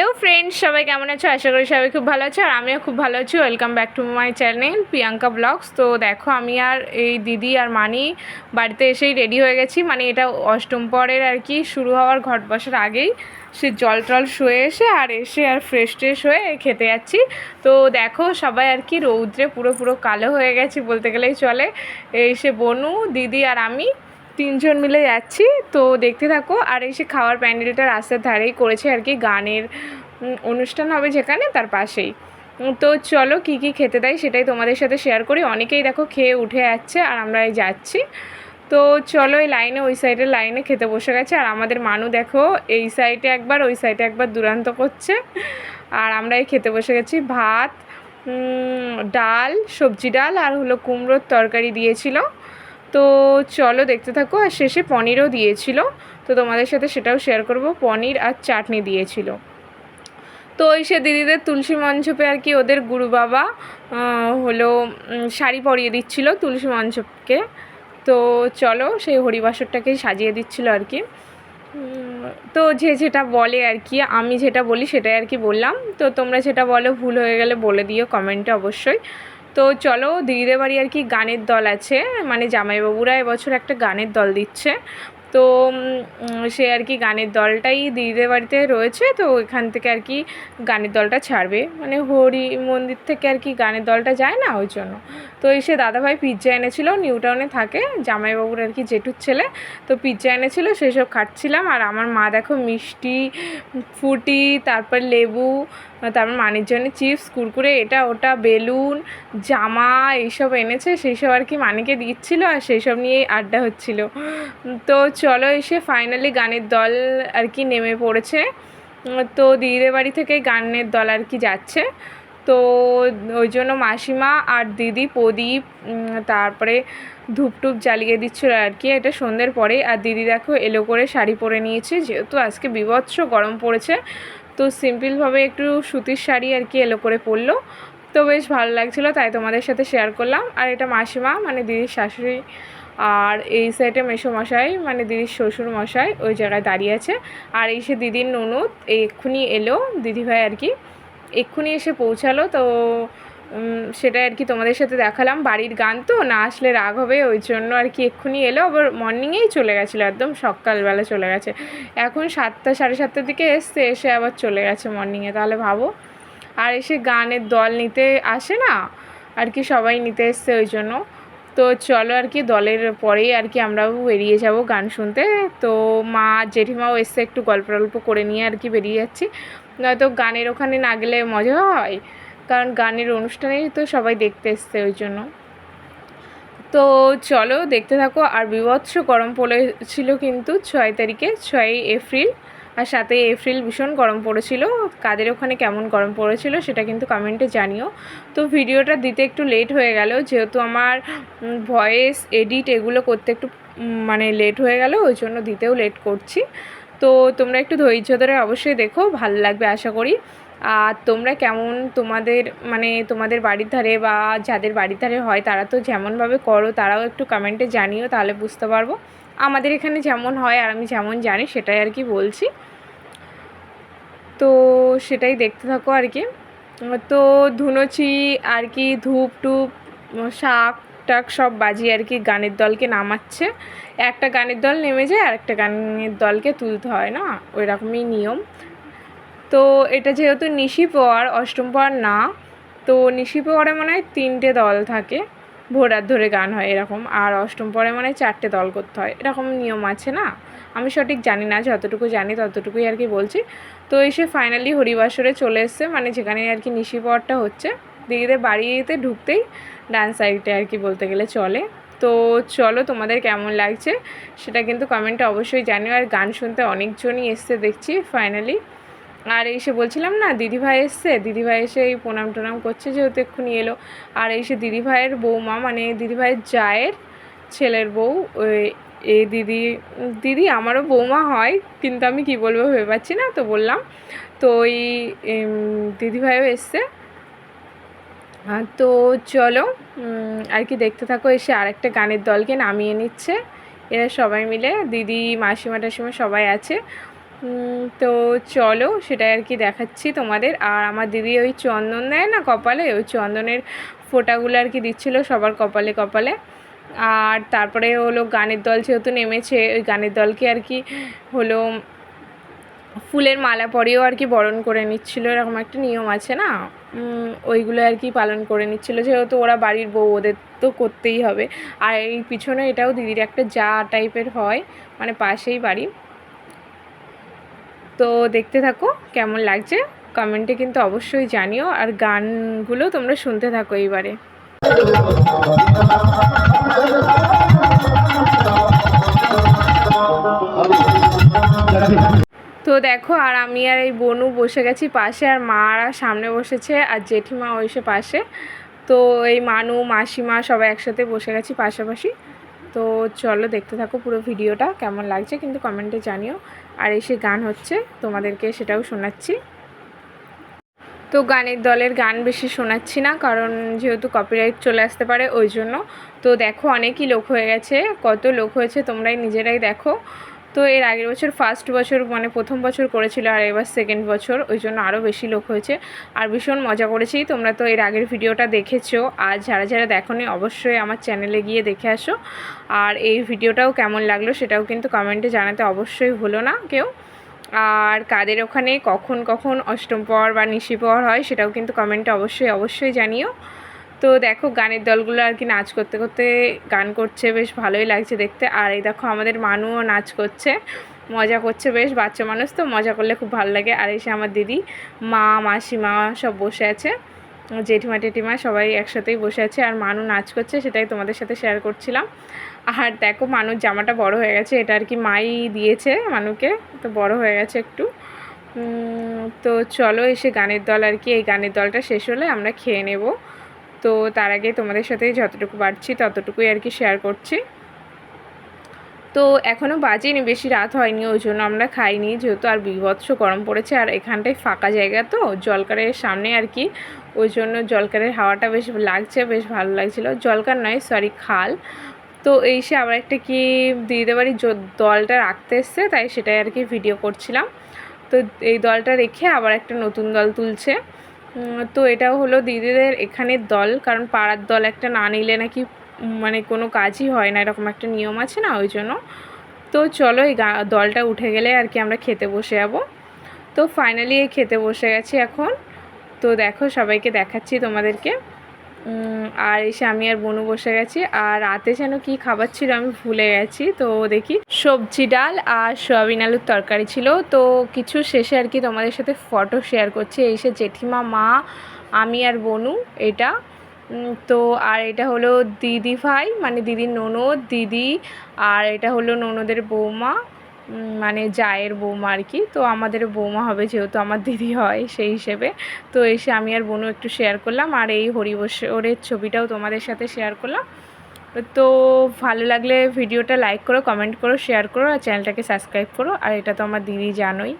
Hello friends, সবাই কেমন আছো? আশা করি সবাই খুব ভালো আছো, আর আমিও খুব ভালো আছি। Welcome back to my channel Priyanka vlogs তো দেখো, আমি আর এই দিদি আর মানি বাড়িতে এসেই রেডি হয়ে গেছি। মানে এটা অষ্টম পরের আর কি, শুরু হওয়ার ঘট বসার আগেই সে জল টল শুয়ে এসে আর এসে আর ফ্রেশ ট্রেশ হয়ে খেতে যাচ্ছি। তো দেখো, সবাই আর কি রৌদ্রে পুরো পুরো কালো হয়ে গেছি বলতে গেলেই চলে। এই সে বনু, দিদি আর আমি। তিনজন মিলে যাচ্ছি। তো দেখতে থাকো, আর এসে খাওয়ার প্যান্ডেলটা রাস্তার ধারেই করেছে আর কি, গানের অনুষ্ঠান হবে যেখানে, তার পাশেই। তো চলো কি কি খেতে দেয় সেটাই তোমাদের সাথে শেয়ার করি। অনেকেই দেখো খেয়ে উঠে যাচ্ছে আর আমরা এই যাচ্ছি। তো চলো এই লাইনে, ওই সাইডের লাইনে খেতে বসে গেছে। আর আমাদের মানু দেখো, এই সাইডে একবার, ওই সাইডে একবার দুরান্ত করছে। আর আমরা এই খেতে বসে গেছি। ভাত ডাল, সবজি ডাল আর হলো কুমড়োর তরকারি দিয়েছিল। তো চলো দেখতে থাকো, আর শেষে পনিরও দিয়েছিল। তো তোমাদের সাথে সেটাও শেয়ার করব। পনির আর চাটনি দিয়েছিল। তো ওই সে দিদিদের তুলসী মঞ্চপে আর কি ওদের গুরু বাবা হলো শাড়ি পরিয়ে দিচ্ছিল তুলসী মঞ্চপকে। তো চলো সেই হরিবাসরটাকেই সাজিয়ে দিচ্ছিল আর কি। তো যে যেটা বলে আর কি, আমি যেটা বলি সেটাই আর কি বললাম। তো তোমরা যেটা বলো ভুল হয়ে গেলে বলে দিও কমেন্টে অবশ্যই। তো চলো দিদিদের বাড়ি আর কি গানের দল আছে। মানে জামাইবাবুরা এবছর একটা গানের দল দিচ্ছে। তো সে আর কি গানের দলটাই দিদিদের বাড়িতে রয়েছে। তো ওইখান থেকে আর কি গানের দলটা ছাড়বে। মানে হরি মন্দির থেকে আর কি গানের দলটা যায় না ওই জন্য। তো এসে দাদাভাই পিৎজা এনেছিল, নিউ টাউনে থাকে। জামাইবাবুর আর কি জেঠুর ছেলে। তো পিৎজা এনেছিল, সেসব খাচ্ছিলাম। আর আমার মা দেখো মিষ্টি, ফুটি, তারপর লেবু তারপর মানির জন্য চিপস, কুরকুরে, এটা, ওটা, বেলুন, জামা এইসব এনেছে সেই সব আর কি মানিকে দিচ্ছিল আর সেই সব নিয়েই আড্ডা হচ্ছিল। তো চলো এসে ফাইনালি গানের দল আর কি নেমে পড়েছে। তো দিদিদের বাড়ি থেকে গানের দল আর কি যাচ্ছে। তো ওই জন্য মাসিমা আর দিদি, প্রদীপ তারপরে ধূপ টুপ জ্বালিয়ে দিচ্ছিল আর কি। এটা সন্ধ্যের পরে আর দিদি দেখো এলো করে শাড়ি পরে নিয়েছে, যেহেতু আজকে বিভৎস গরম পড়েছে। তো সিম্পলভাবে একটু সুতির শাড়ি আর কি এলো করে পরলো। তো বেশ ভালো লাগছিল, তাই তোমাদের সাথে শেয়ার করলাম। আর এটা মাসিমা মানে দিদির শাশুড়ি। আর এই সাইডে মেসোমশাই মানে দিদির শ্বশুর মশাই ওই জায়গায় দাঁড়িয়ে আছে। আর এই সে দিদির ননদ, এক্ষুনি এলো, দিদিভাই আর কি। এক্ষুনি এসে পৌঁছালো, তো সেটাই আর কি তোমাদের সাথে দেখালাম। বাড়ির গান তো, না আসলে রাগ হবে, ওই জন্য আর কি এক্ষুনি এলো। আবার মর্নিংয়েই চলে গেছিল, একদম সকালবেলা চলে গেছে। এখন সাতটা, সাড়ে সাতটার দিকে এসছে, এসে আবার চলে গেছে মর্নিংয়ে। তাহলে ভাবো। আর এসে গানের দল নিতে আসে না, আর কি সবাই নিতে এসছে ওই জন্য। তো চলো আর কি, দলের পরেই আর কি আমরাও বেরিয়ে যাব গান শুনতে। তো মা, জেঠিমাও এসছে, একটু গল্প টল্প করে নিয়ে আর কি বেরিয়ে যাচ্ছি। নয়তো গানের ওখানে না গেলে মজা হয়। কারণ গানের অনুষ্ঠানেই তো সবাই দেখতে এসছে ওই জন্য। তো চলো দেখতে থাকো। আর বিভৎস গরম পড়েছিল কিন্তু ছয় তারিখে, ছয়ই এপ্রিল। আর সাথে এপ্রিল ভীষণ গরম পড়েছিল। কাদের ওখানে কেমন গরম পড়েছিল সেটা কিন্তু কমেন্টে জানিও। তো ভিডিওটা দিতে একটু লেট হয়ে গেল, যেহেতু আমার ভয়েস এডিট এগুলো করতে একটু মানে লেট হয়ে গেল, ওই জন্য দিতেও লেট করছি। তো তোমরা একটু ধৈর্য ধরে অবশ্যই দেখো, ভালো লাগবে আশা করি। আর তোমরা কেমন তোমাদের মানে তোমাদের বাড়ির ধারে বা যাদের বাড়ির ধারে হয় তারা তো যেমনভাবে করো তারাও একটু কমেন্টে জানিও তাহলে বুঝতে পারব। আমাদের এখানে যেমন হয় আর আমি যেমন জানি সেটাই আর কি বলছি। তো সেটাই দেখতে থাকো আর কি। তো ধুনোচি আর কি ধূপ টুপ, শাক টাক সব বাজিয়ে আর কি গানের দলকে নামাচ্ছে। একটা গানের দল নেমে যায় আর একটা গানের দলকে তুলতে হয় না? ওই রকমই নিয়ম। তো এটা যেহেতু নিশি পাওয়ার, অষ্টম পাওয়ার না, তো নিশি পাওয়ারে মনে হয় তিনটে দল থাকে। ভোরার ধরে গান হয় এরকম, আর অষ্টম পরে মনে হয় চারটে দল করতে হয়। এরকম নিয়ম আছে না? আমি সঠিক জানি না, যতটুকু জানি ততটুকুই আর কি বলছি। তো এসে ফাইনালি হরিবাসরে চলে এসছে মানে যেখানে আর কি নিশি পাওয়ারটা হচ্ছে, দিদিদের বাড়িতে ঢুকতেই ডান্স সাইডে আর কি বলতে গেলে চলে। তো চলো তোমাদের কেমন লাগছে, সেটা কিন্তু কমেন্টে অবশ্যই জানিও। আর গান শুনতে অনেকজনই এসছে দেখছি ফাইনালি আর এসে বলছিলাম না, দিদিভাই এসছে, দিদিভাই এসে এই প্রণাম টোনাম করছে যেহেতু এক্ষুনি এলো। আর এসে দিদিভাইয়ের বৌমা মানে দিদিভাইয়ের জায়ের ছেলের বউ এই দিদি দিদি আমারও বৌমা হয়, কিন্তু আমি কি বলব ভেবে পাচ্ছি না, তো বললাম। তো ওই দিদিভাইও এসছে। তো চলো আর কি দেখতে থাকো, এসে আরেকটা গানের দলকে নামিয়ে নিচ্ছে। এরা সবাই মিলে, দিদি মাসিমা টাসিমা সবাই আছে। তো চলো সেটাই আর কি দেখাচ্ছি তোমাদের। আর আমার দিদি ওই চন্দন দেয় না কপালে? ওই চন্দনের ফোঁটাগুলো আর কি দিচ্ছিল সবার কপালে কপালে। আর তারপরে হলো গানের দল যেহেতু নেমেছে, ওই গানের দলকে আর কি হলো ফুলের মালা পরেও আর কি বরণ করে নিচ্ছিল। এরকম একটা নিয়ম আছে না? ওইগুলো আর কি পালন করে নিচ্ছিল। যেহেতু ওরা বাড়ির বউ, ওদের তো করতেই হবে। আর এই পিছনে এটাও দিদির একটা যা টাইপের হয় মানে পাশেই বাড়ি। তো দেখতে থাকো কেমন লাগছে। কমেন্টে কিন্তু অবশ্যই জানিও আর গানগুলো তোমরা শুনতে থাকো এইবারে। তো দেখো আর আমি আর এই বনু বসে গেছি পাশে আর মারা সামনে বসেছে আর জেঠিমা ওইসে পাশে। তো এই মানু, মাসিমা সবাই একসাথে বসে গেছি পাশাপাশি। তো চলো দেখতে থাকো পুরো ভিডিওটা কেমন লাগছে কিন্তু কমেন্টে জানিও। আর এসে গান হচ্ছে, তোমাদেরকে সেটাও শোনাচ্ছি। তো গানের দলের গান বেশি শোনাচ্ছি না, কারণ যেহেতু কপিরাইট চলে আসতে পারে ওই জন্য। তো দেখো, অনেকই লোক হয়ে গেছে, কত লোক হয়েছে তোমরাই নিজেরাই দেখো। তো এর আগের বছর ফার্স্ট বছর মানে প্রথম বছর করেছিল আর এবার সেকেন্ড বছর, ওই জন্য আরও বেশি লোক হয়েছে। আর ভীষণ মজা করেছি, তোমরা তো এর আগের ভিডিওটা দেখেছ। আর যারা যারা দেখোনি, অবশ্যই আমার চ্যানেলে গিয়ে দেখে আসো। আর এই ভিডিওটাও কেমন লাগল সেটাও কিন্তু কমেন্টে জানাতে অবশ্যই হলো না কেউ। আর কাদের ওখানে কখন কখন অষ্টম পর বা নিশি পর হয়, সেটাও কিন্তু কমেন্টে অবশ্যই অবশ্যই জানিও। তো দেখো, গানের দলগুলো আর কি নাচ করতে করতে গান করছে, বেশ ভালোই লাগছে দেখতে। আর এই দেখো, আমাদের মানুও নাচ করছে। মজা করছে বেশ, বাচ্চা মানুষ তো, মজা করলে খুব ভালো লাগে। আর এসে আমার দিদি, মা, মাসিমা সব বসে আছে। জেঠিমা, টেঠিমা সবাই একসাথেই বসে আছে। আর মানু নাচ করছে, সেটাই তোমাদের সাথে শেয়ার করছিলাম। আর দেখো মানুষ জামাটা বড় হয়ে গেছে। এটা আর কি মাই দিয়েছে মানুকে, তো বড় হয়ে গেছে একটু। তো চলো, এসে গানের দল আর কি, এই গানের দলটা শেষ হলে আমরা খেয়ে নেব। তো তার আগে তোমাদের সাথে যতটুকু পারছি ততটুকুই আর কি শেয়ার করছি। তো এখনও বাজেনি, বেশি রাত হয়নি, ওই জন্য আমরা খাইনি, যেহেতু আর বিভৎস গরম পড়েছে আর এখানটায় ফাঁকা জায়গা তো, জলকারের সামনে আর কি। ওই জন্য জলকারের হাওয়াটা বেশ লাগছে, বেশ ভালো লাগছিল। জলকার নয় সরি খাল। তো এই সে আবার একটা কি দিদিদের বাড়ির দলটা রাখতে এসছে, তাই সেটাই আর কি ভিডিও করছিলাম। তো এই দলটা রেখে আবার একটা নতুন দল তুলছে। তো এটাও হলো দিদিদের এখানের দল, কারণ পাড়ার দল একটা না নিলে নাকি মানে কোনো কাজই হয় না, এরকম একটা নিয়ম আছে না ওই জন্য। তো চলো এই দলটা উঠে গেলে আর কি আমরা খেতে বসে যাব। তো ফাইনালি এই খেতে বসে গেছি এখন। তো দেখো সবাইকে দেখাচ্ছি তোমাদেরকে। আর এসে আমি আর বনু বসে গেছি, আর রাতে যেন কি খাবার ছিল আমি ভুলে গেছি। তো দেখি, সবজি ডাল আর সয়াবিন আলুর তরকারি ছিল। তো কিছু শেষে আর কি তোমাদের সাথে ফটো শেয়ার করছি। এসে জেঠিমা, মা, আমি আর বনু, এটা। তো আর এটা হলো দিদি ভাই মানে দিদির ননদ, দিদি, আর এটা হলো ননদের বৌমা। মানে জায়ের বৌমা আর কি। তো আমাদের বৌমা হবে যেহেতু আমার দিদি হয় সেই হিসেবে। তো এসে আমি আর বোনও একটু শেয়ার করলাম। আর এই হরিবসরের ছবিটাও তোমাদের সাথে শেয়ার করলাম। তো ভালো লাগলে ভিডিওটা লাইক করো কমেন্ট করো শেয়ার করো, আর চ্যানেলটাকে সাবস্ক্রাইব করো। আর এটা তো আমার দিদি জানোই।